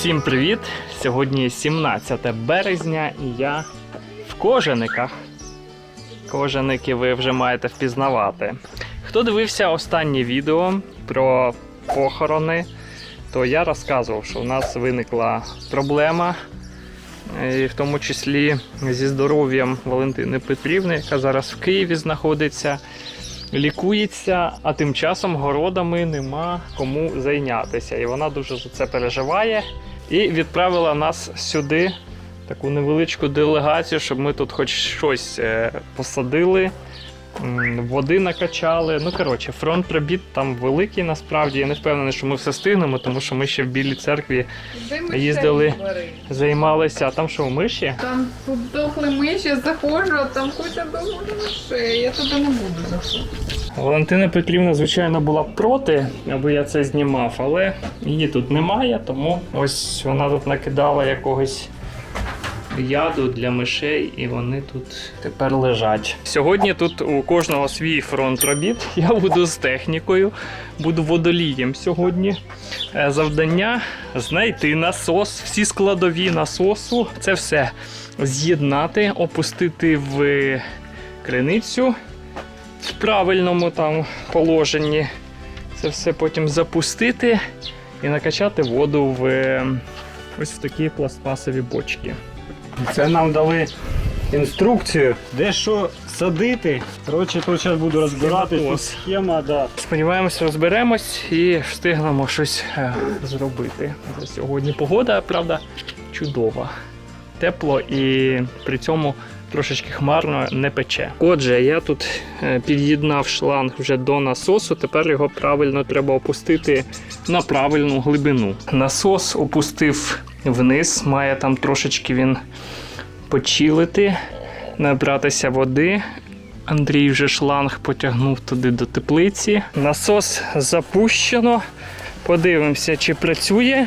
Всім привіт! Сьогодні 17 березня і я в кожаниках. Кожаники ви вже маєте впізнавати. Хто дивився останнє відео про похорони, то я розказував, що у нас виникла проблема, і в тому числі зі здоров'ям Валентини Петрівни, яка зараз в Києві знаходиться лікується, а тим часом городами нема кому зайнятися. І вона дуже за це переживає. І відправила нас сюди, таку невеличку делегацію, щоб ми тут хоч щось е, посадили, води накачали. Ну, коротше, фронт робіт там великий насправді. Я не впевнений, що ми все встигнемо, тому що ми ще в Білій церкві Їздили. займалися. А там що, миші? Там тут дохли миші, заходжу, а там куча дохлих мишей. Я туди не буду заходити. Валентина Петрівна, звичайно, була б проти, аби я це знімав, але її тут немає, тому ось вона тут накидала якогось яду для мишей, і вони тут тепер лежать. Сьогодні тут у кожного свій фронт робіт. Я буду з технікою, буду водолієм сьогодні. Е, Завдання знайти насос, всі складові насосу. Це все з'єднати, опустити в криницю в правильному там положенні. Це все потім запустити і накачати воду в е, ось в такі пластмасові бочки. Це нам дали інструкцію, де що садити. Коротше, тут зараз буду розбирати тут схема, да. Сподіваємось, розберемось і встигнемо щось е, зробити. За сьогодні погода, правда, чудова. Тепло і при цьому трошечки хмарно не пече. Отже, я тут е, під'єднав шланг вже до насосу. Тепер його правильно треба опустити на правильну глибину. Насос опустив вниз, має там трошечки він почилити, набратися води. Андрій вже шланг потягнув туди до теплиці. Насос запущено. Подивимося, чи працює.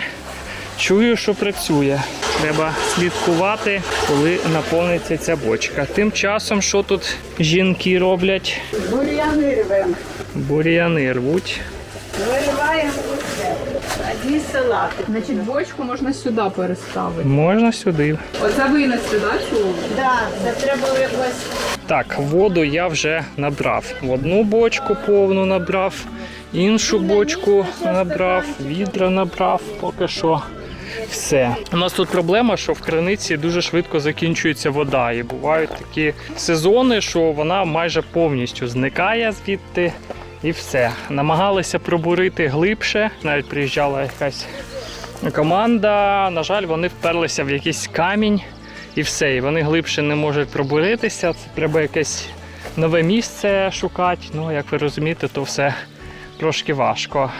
Чую, що працює. Треба слідкувати, коли наповниться ця бочка. Тим часом, що тут жінки роблять? Бур'яни рвемо. Бур'яни рвуть. Вириваємо усе. Одні салати. Значить, бочку можна сюди переставити. Можна сюди. Оце винес сюди цю. Да, це треба якось. Так, воду я вже набрав. В одну бочку повну набрав, іншу бочку набрав, відра набрав, поки що. Все. У нас тут проблема, що в криниці дуже швидко закінчується вода. І бувають такі сезони, що вона майже повністю зникає звідти і все. Намагалися пробурити глибше. Навіть приїжджала якась команда. На жаль, вони вперлися в якийсь камінь і все. І вони глибше не можуть пробуритися. Це треба якесь нове місце шукати. Ну, як ви розумієте, то все трошки важко.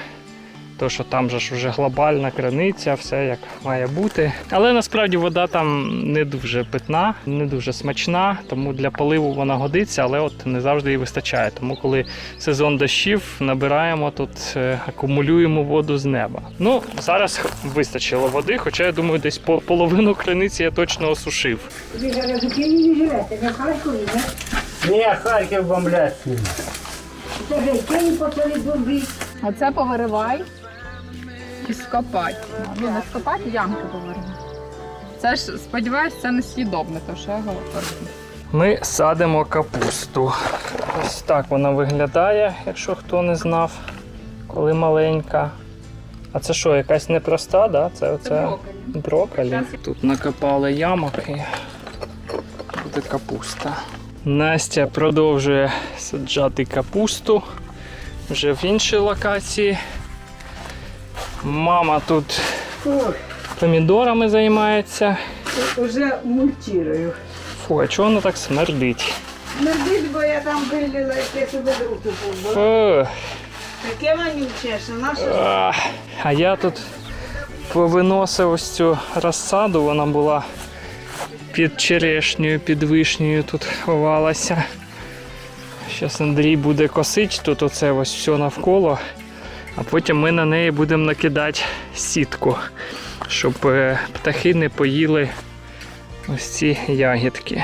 То, що там же ж вже глобальна криниця, все як має бути. Але насправді вода там не дуже питна, не дуже смачна, тому для поливу вона годиться, але от не завжди її вистачає. Тому коли сезон дощів, набираємо тут, е, акумулюємо воду з неба. Ну, зараз вистачило води, хоча я думаю, десь по половину криниці я точно осушив. Ви зараз у живете, не Харкові, не? Ні, Харків бомблять. Це вже Київ почали бомбити. Оце повиривай і скопати. Ну, не скопати, ямки повиривай. Це ж, сподіваюсь, це не слідобне, то що я говорю. Ми садимо капусту. Ось так вона виглядає, якщо хто не знав, коли маленька. А це що, якась непроста, да? Це оце брокколі. Тут накопали ямок і буде капуста. Настя продовжує саджати капусту вже в іншій локації. Мама тут Ой, помідорами займається. уже мультирую. Фу, а чого воно так смердить? Мердить, бо я там вилила, як я себе руку побила. Таке вонюче, що наше. А я тут повиносив ось цю розсаду, вона була під черешнею, під вишнею тут ховалася. Зараз Андрій буде косити тут оце ось все навколо, а потім ми на неї будемо накидати сітку, щоб е, птахи не поїли ось ці ягідки.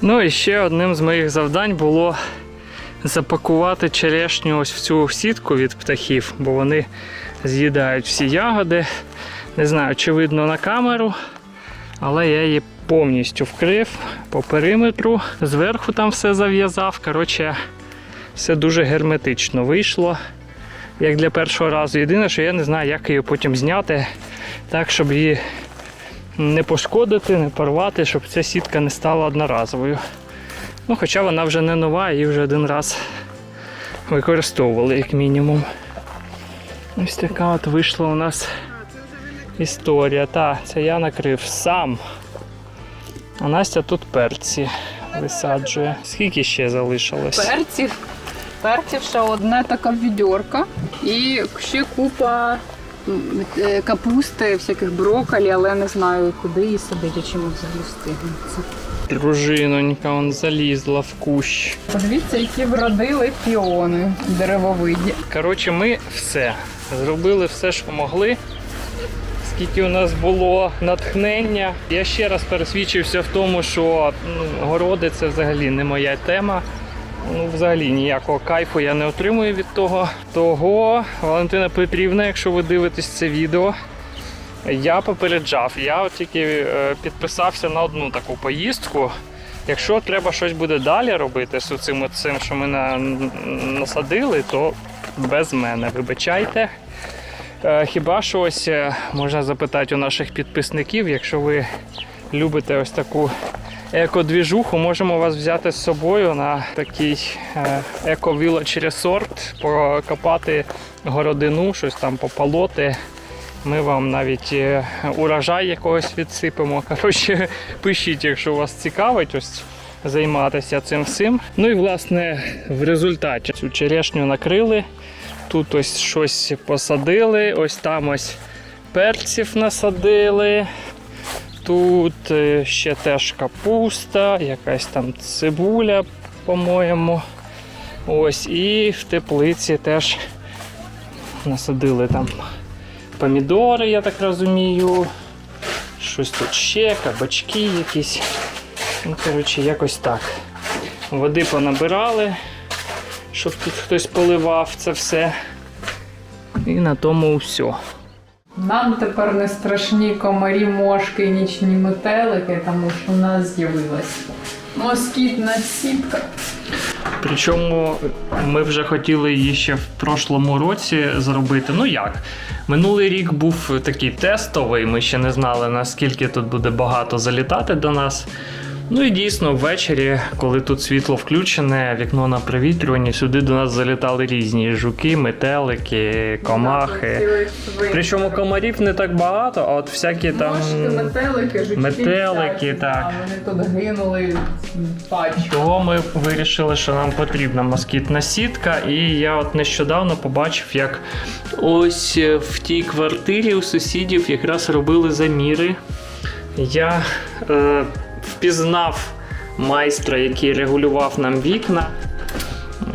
Ну і ще одним з моїх завдань було запакувати черешню ось в цю сітку від птахів, бо вони з'їдають всі ягоди. Не знаю, чи видно на камеру, але я її повністю вкрив по периметру. Зверху там все зав'язав. Коротше, все дуже герметично вийшло. Як для першого разу. Єдине, що я не знаю, як її потім зняти, так, щоб її не пошкодити, не порвати, щоб ця сітка не стала одноразовою. Ну, хоча вона вже не нова, її вже один раз використовували, як мінімум. Ось така от вийшла у нас історія. Та, це я накрив сам. А Настя тут перці висаджує. Скільки ще залишилось? Перців. Перців ще одне така відьорка. І ще купа е, капусти, всяких брокколі, але не знаю, куди її садити, чим взагалі встигнеться. Дружинонька он залізла в кущ. Подивіться, які вродили піони деревовиді. Коротше, ми все. Зробили все, що могли. Скільки у нас було натхнення. Я ще раз пересвідчився в тому, що ну, городи це взагалі не моя тема. Ну, взагалі ніякого кайфу я не отримую від того. Того, Валентина Петрівна, якщо ви дивитесь це відео, я попереджав. Я тільки е, підписався на одну таку поїздку. Якщо треба щось буде далі робити з цим, цим що ми на, насадили, то без мене. Вибачайте. Е, Хіба що ось е, можна запитати у наших підписників, якщо ви любите ось таку еко-двіжуху, можемо вас взяти з собою на такий е, еко-вілоч ресорт, покопати городину, щось там попалоти. Ми вам навіть е, урожай якогось відсипемо. Коротше, пишіть, якщо вас цікавить, ось займатися цим всім. Ну і власне в результаті цю черешню накрили. Тут ось щось посадили, ось там ось перців насадили. Тут е, ще теж капуста, якась там цибуля, по-моєму. Ось, і в теплиці теж насадили там помідори, я так розумію. Щось тут ще, кабачки якісь. Ну, коротше, якось так. Води понабирали, щоб тут хтось поливав це все. І на тому все. Нам тепер не страшні комарі, мошки і нічні метелики, тому що в нас з'явилась москітна сітка. Причому ми вже хотіли її ще в прошлому році зробити. Ну як? Минулий рік був такий тестовий, ми ще не знали, наскільки тут буде багато залітати до нас. Ну і дійсно, ввечері, коли тут світло включене, вікно на провітрюванні, сюди до нас залітали різні жуки, метелики, комахи. Причому комарів не так багато, а от всякі там. Метелики, жучки. метелики, так. Вони тут гинули пачками. Того ми вирішили, що нам потрібна москітна сітка, і я от нещодавно побачив, як ось е, в тій квартирі у сусідів якраз робили заміри. Я е, впізнав майстра, який регулював нам вікна.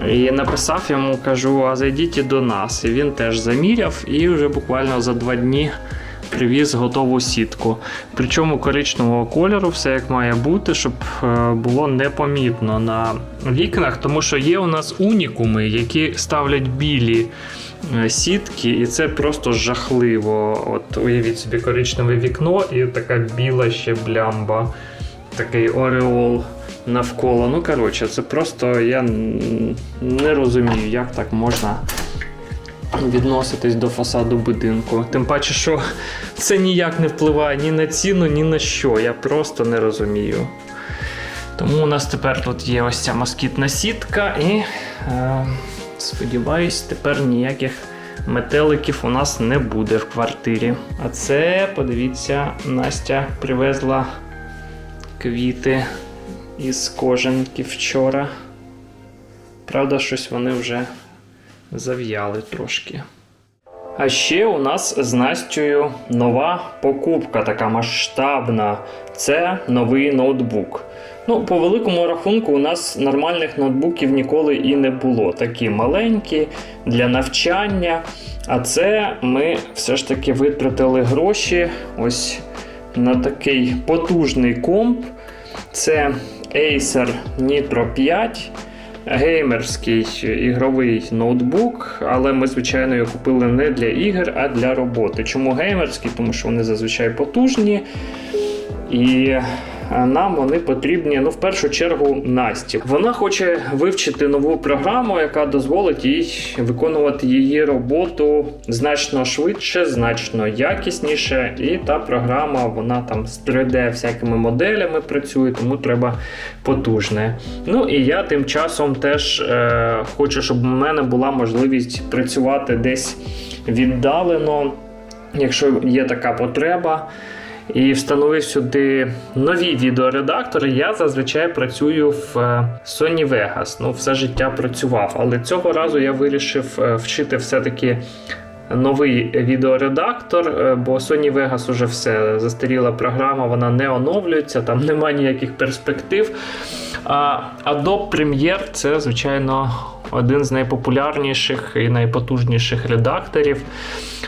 І написав йому, кажу, а зайдіть до нас. І він теж заміряв, і вже буквально за два дні привіз готову сітку. Причому коричневого кольору, все як має бути, щоб е, було непомітно на вікнах, тому що є у нас унікуми, які ставлять білі е, сітки, і це просто жахливо. От уявіть собі коричневе вікно і така біла ще блямба, такий ореол навколо. Ну, коротше, це просто я не розумію, як так можна відноситись до фасаду будинку. Тим паче, що це ніяк не впливає ні на ціну, ні на що. Я просто не розумію. Тому у нас тепер тут є ось ця москітна сітка, і е, сподіваюсь, тепер ніяких метеликів у нас не буде в квартирі. А це, подивіться, Настя привезла квіти із кожанки вчора. Правда, щось вони вже зав'яли трошки. А ще у нас з Настю нова покупка, така масштабна. Це новий ноутбук. Ну, по великому рахунку, у нас нормальних ноутбуків ніколи і не було. Такі маленькі для навчання. А це ми все ж таки витратили гроші ось на такий потужний комп. Це Acer Nitro 5. геймерський ігровий ноутбук, але ми, звичайно, його купили не для ігор, а для роботи. Чому геймерський? Тому що вони зазвичай потужні. І нам вони потрібні, ну, в першу чергу, Насті. Вона хоче вивчити нову програму, яка дозволить їй виконувати її роботу значно швидше, значно якісніше. І та програма, вона там з 3D всякими моделями працює, тому треба потужне. Ну і я тим часом теж е, хочу, щоб у мене була можливість працювати десь віддалено, якщо є така потреба і встановив сюди нові відеоредактори. Я зазвичай працюю в е, Sony Vegas. Ну, все життя працював, але цього разу я вирішив е, вчити все-таки. Новий відеоредактор, е, бо Sony Vegas уже все застаріла програма, вона не оновлюється, там немає ніяких перспектив. А Adobe Premiere це, звичайно, один з найпопулярніших і найпотужніших редакторів.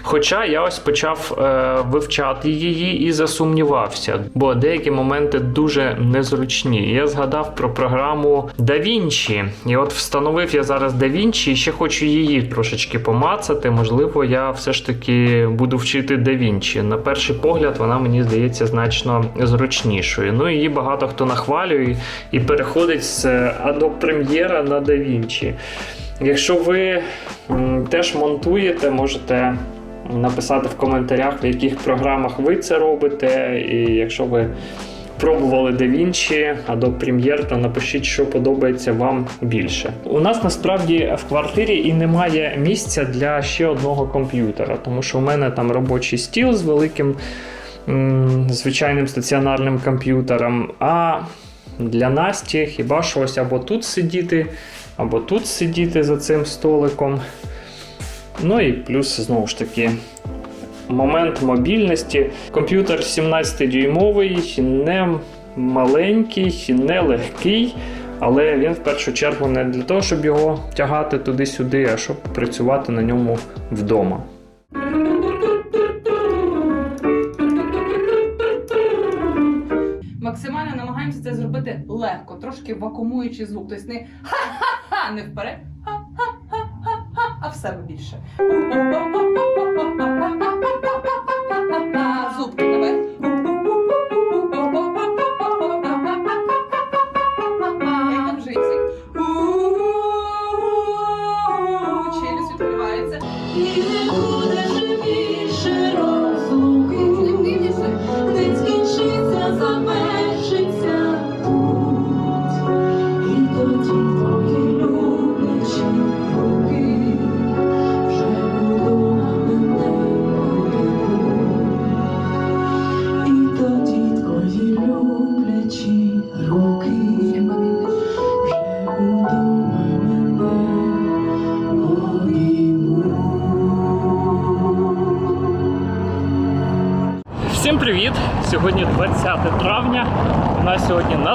Хоча я ось почав е, вивчати її і засумнівався, бо деякі моменти дуже незручні. Я згадав про програму DaVinci. І от встановив я зараз DaVinci і ще хочу її трошечки помацати. Можливо, я все ж таки буду вчити DaVinci. На перший погляд, вона мені здається значно зручнішою. Ну її багато хто нахвалює і переходить з Adobe Premiere на DaVinci. Якщо ви теж монтуєте, можете написати в коментарях, в яких програмах ви це робите. І якщо ви пробували DaVinci, Adobe Premiere, то напишіть, що подобається вам більше. У нас насправді в квартирі і немає місця для ще одного комп'ютера, тому що у мене там робочий стіл з великим звичайним стаціонарним комп'ютером. А для Насті хіба що ось або тут сидіти, або тут сидіти за цим столиком. Ну і плюс, знову ж таки, момент мобільності. Комп'ютер 17-дюймовий, не маленький, не легкий, але він в першу чергу не для того, щоб його тягати туди-сюди, а щоб працювати на ньому вдома. Максимально намагаємося це зробити легко, трошки вакуумуючи звук. Тобто не ха-ха-ха, не вперед, а, а, а, а, а, а в себе більше.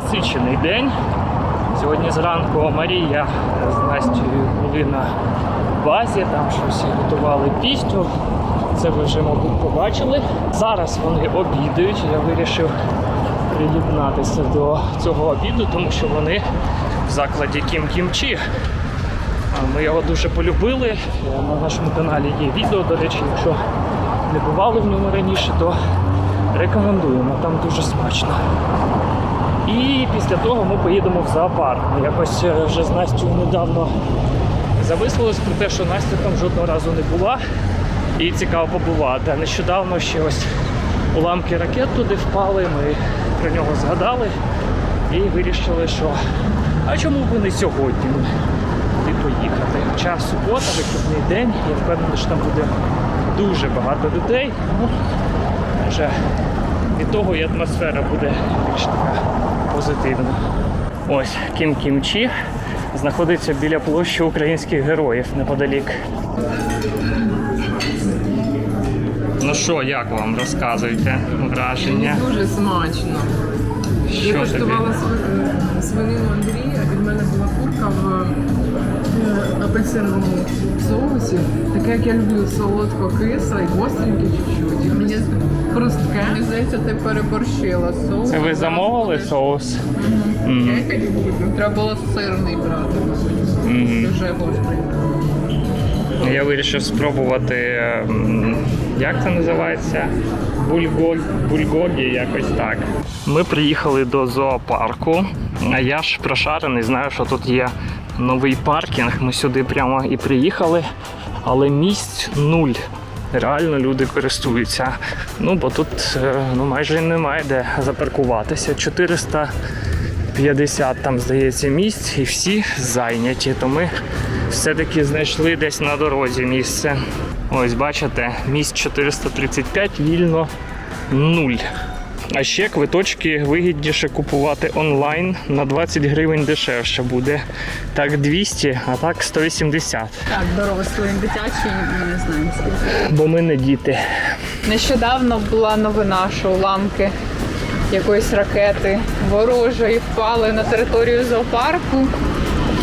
Насичений день. Сьогодні зранку Марія з Настю були на базі, там щось готували пісню. Це ви вже, мабуть, побачили. Зараз вони обідають. Я вирішив приєднатися до цього обіду, тому що вони в закладі Кім Кімчі. Ми його дуже полюбили. На нашому каналі є відео, до речі, якщо не бували в ньому раніше, то рекомендуємо, там дуже смачно. І після того ми поїдемо в зоопарк. Якось е, вже з Настю недавно завислились про те, що Настя там жодного разу не була. І цікаво побувати. Нещодавно ще ось уламки ракет туди впали, ми про нього згадали і вирішили, що а чому б не сьогодні туди поїхати. Хоча субота, вихідний день, я впевнений, що там буде дуже багато людей. Ну, може, від того і атмосфера буде більш така позитивна. Ось Кім Кімчі знаходиться біля площі українських героїв неподалік. Ну що, як вам розказуєте враження? Дуже смачно. Я Що тобі? коштувала е, свинину Андрія, і в мене була курка в апельсиновому соусі. Таке, як я люблю солодко кисле і гостреньке чуть-чуть. Мені хрустке. Мені здається, ти переборщила соус. Це ви замовили соус? Мгм. Треба було сирний брати. Мгм. Дуже гострий. Я вирішив спробувати, як це називається? Бульгогі, бульгогі, якось так. Ми приїхали до зоопарку, а я ж прошарений, знаю, що тут є новий паркінг. Ми сюди прямо і приїхали, але місць нуль. Реально люди користуються. Ну, бо тут е, ну, майже немає де запаркуватися. 450 там, здається, місць і всі зайняті. То ми все-таки знайшли десь на дорозі місце. Ось бачите, місць 435 вільно нуль. А ще квиточки вигідніше купувати онлайн на 20 гривень дешевше буде. Так 200, а так 180. Так, дорослий, дитячий, ми не знаємо скільки. Бо ми не діти. Нещодавно була новина, що уламки якоїсь ракети ворожої впали на територію зоопарку.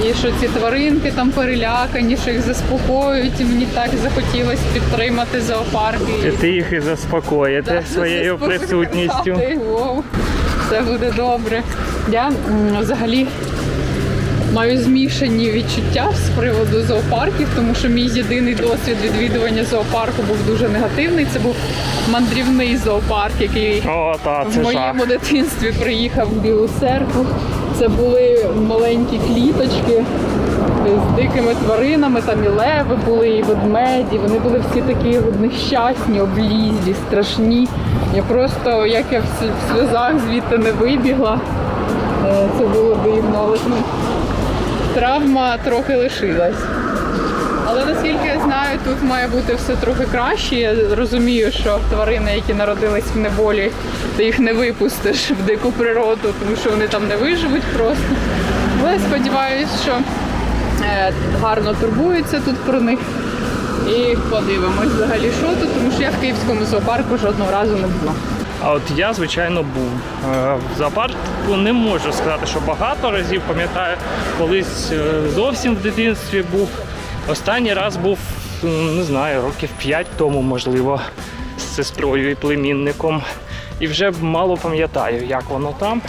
І що ці тваринки там перелякані, що їх заспокоюють, і мені так захотілося підтримати зоопарк. І Ти їх і заспокоїти Так, своєю присутністю. Все буде добре. Я взагалі маю змішані відчуття з приводу зоопарків, тому що мій єдиний досвід відвідування зоопарку був дуже негативний. Це був мандрівний зоопарк, який О, та, в це жах. моєму дитинстві приїхав в Білу церкву. Це були маленькі кліточки з дикими тваринами, там і леви були, і ведмеді. Вони були всі такі нещасні, облізлі, страшні. Я просто, як я в сльозах звідти не вибігла, е, це було дивно, але ну, травма трохи лишилась. Але наскільки я знаю, тут має бути все трохи краще. Я розумію, що тварини, які народились в неволі, ти їх не випустиш в дику природу, тому що вони там не виживуть просто. Але сподіваюся, що е, гарно турбуються тут про них. І подивимось взагалі, що тут, тому що я в київському зоопарку жодного разу не була. А от я, звичайно, був Е, в зоопарку. Не можу сказати, що багато разів пам'ятаю, колись е, зовсім в дитинстві був. Останній раз був, не знаю, років 5 тому, можливо, з сестрою і племінником. І вже мало пам'ятаю, як воно там.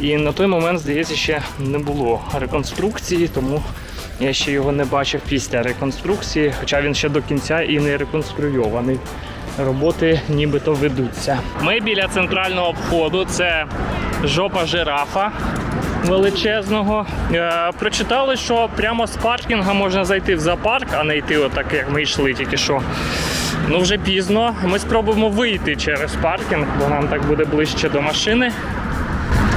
І на той момент, здається, ще не було реконструкції, тому я ще його не бачив після реконструкції, хоча він ще до кінця і не реконструйований. Роботи нібито ведуться. Ми біля центрального входу, це жопа жирафа величезного. Е, прочитали, що прямо з паркінга можна зайти в зоопарк, а не йти отак, як ми йшли тільки що. Ну вже пізно. Ми спробуємо вийти через паркінг, бо нам так буде ближче до машини.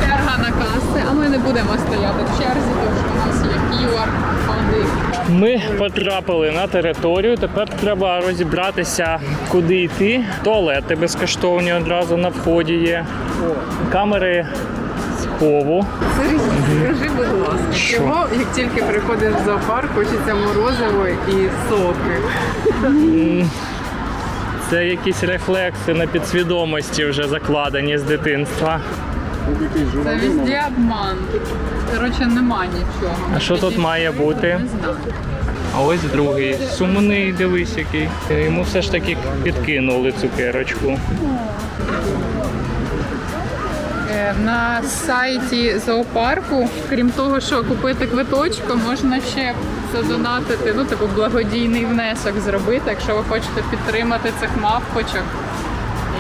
Черга на каси, а ми не будемо стояти в черзі, тому що у нас є QR-коди. Ми потрапили на територію. Тепер треба розібратися, куди йти. Туалети безкоштовні одразу на вході є. Камери схову. Сергій, скажи, будь ласка, Що? чого, як тільки приходиш в зоопарк, хочеться морозиво і соки? Це якісь рефлекси на підсвідомості вже закладені з дитинства. Це везде обман. Коротше, нема нічого. А що тут має бути? А ось другий сумний, дивись який. Йому все ж таки підкинули цукерочку. На сайті зоопарку, крім того, що купити квиточку, можна ще задонатити, ну, типу, благодійний внесок зробити, якщо ви хочете підтримати цих мавпочок.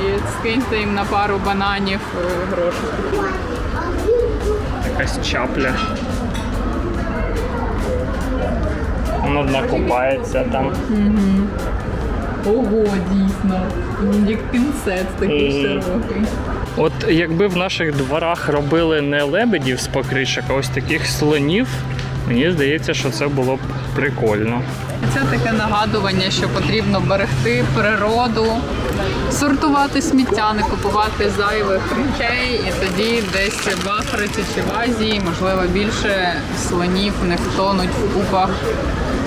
І скиньте їм на пару бананів е, гроші. Якась чапля. Воно одна купається там. Ого, дійсно. Як пінцет такий широкий. От якби в наших дворах робили не лебедів з покришок, а ось таких слонів, мені здається, що це було б прикольно. Це таке нагадування, що потрібно берегти природу, сортувати сміття, не купувати зайвих речей, і тоді десь в Африці чи в Азії, можливо, більше слонів не втонуть в купах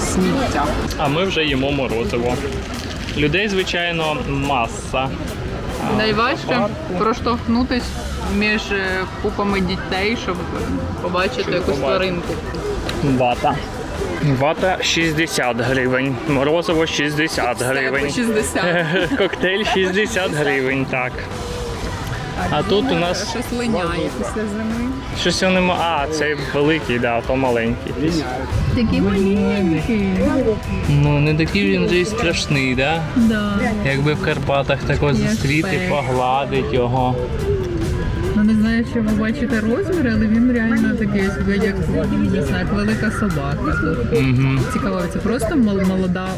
сміття. А ми вже їмо морозиво. Людей, звичайно, маса. Найважче проштовхнутися проштовхнутись між е, купами дітей, щоб побачити якусь тваринку. Бата. Вата 60 гривень, морозиво 60 гривень. 60. Коктейль 60 гривень, так. А тут у нас Щось линяє після зими. щось його нема. А, цей великий, да, то маленький. Такий маленький. Ну, не такий він же і страшний, да? Да. Якби в Карпатах тако зустріти, погладить його. Не знаю, чи ви бачите розмір, але він реально такий, як не знаю, як велика собака. Тут. Угу. Цікаво, це просто мол- молода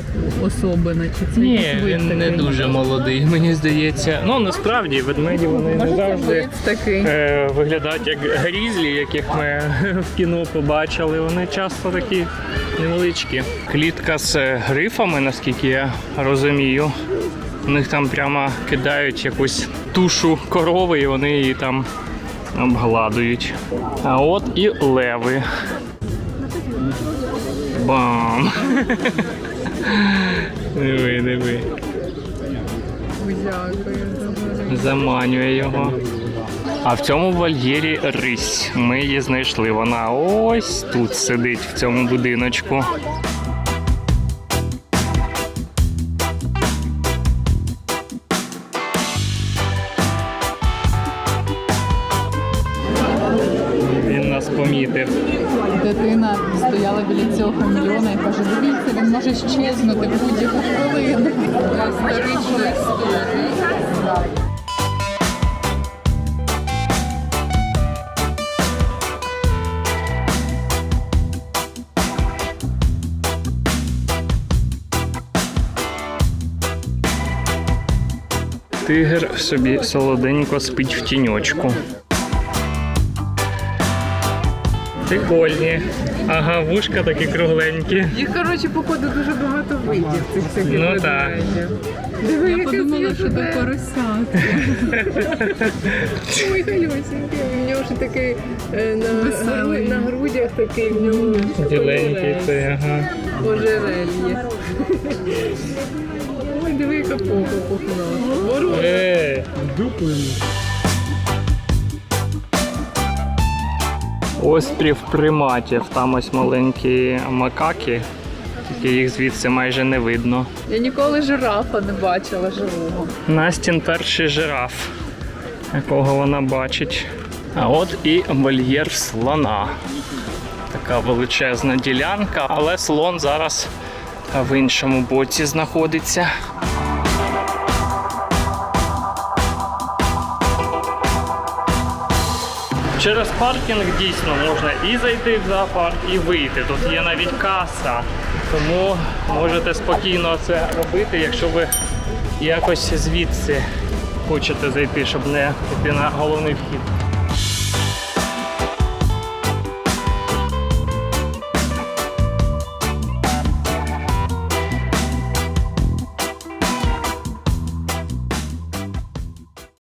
особина, чи це Ні, якийсь вид він не такий? дуже молодий, мені здається. Ну насправді ведмеді вони не Може, це завжди вид такий. е, виглядають як грізлі, яких ми в кіно побачили. Вони часто такі невеличкі. Клітка з грифами, наскільки я розумію. У них там прямо кидають якусь тушу корови, і вони її там обгладують. А от і леви. Бам! Диви, диви. Заманює його. А в цьому вольєрі рись. Ми її знайшли. Вона ось тут сидить в цьому будиночку. Хамільйона дивіться, він може щезнути будь-яку хвилину. Історична історія. Тигр собі солоденько спить в тіньочку. Прикольні. Ага, вушка такі кругленькі. Їх, коротше, походу дуже багато видів цих всяких Ну, так. Диви, Я подумала, що до поросят. Ой, галюсінький, у нього ж такий е, на, Веселий. на грудях такий в нього Біленький це, ага. ожерельє. Ой, диви, яка попа пухна. Ворон. Ей! Острів приматів. Там ось маленькі макаки. Тільки їх звідси майже не видно. Я ніколи жирафа не бачила живого. Настін перший жираф, якого вона бачить. А от і вольєр слона. Така величезна ділянка, але слон зараз в іншому боці знаходиться. Через паркінг дійсно можна і зайти в зоопарк, і вийти. Тут є навіть каса. Тому можете спокійно це робити, якщо ви якось звідси хочете зайти, щоб не піти на головний вхід.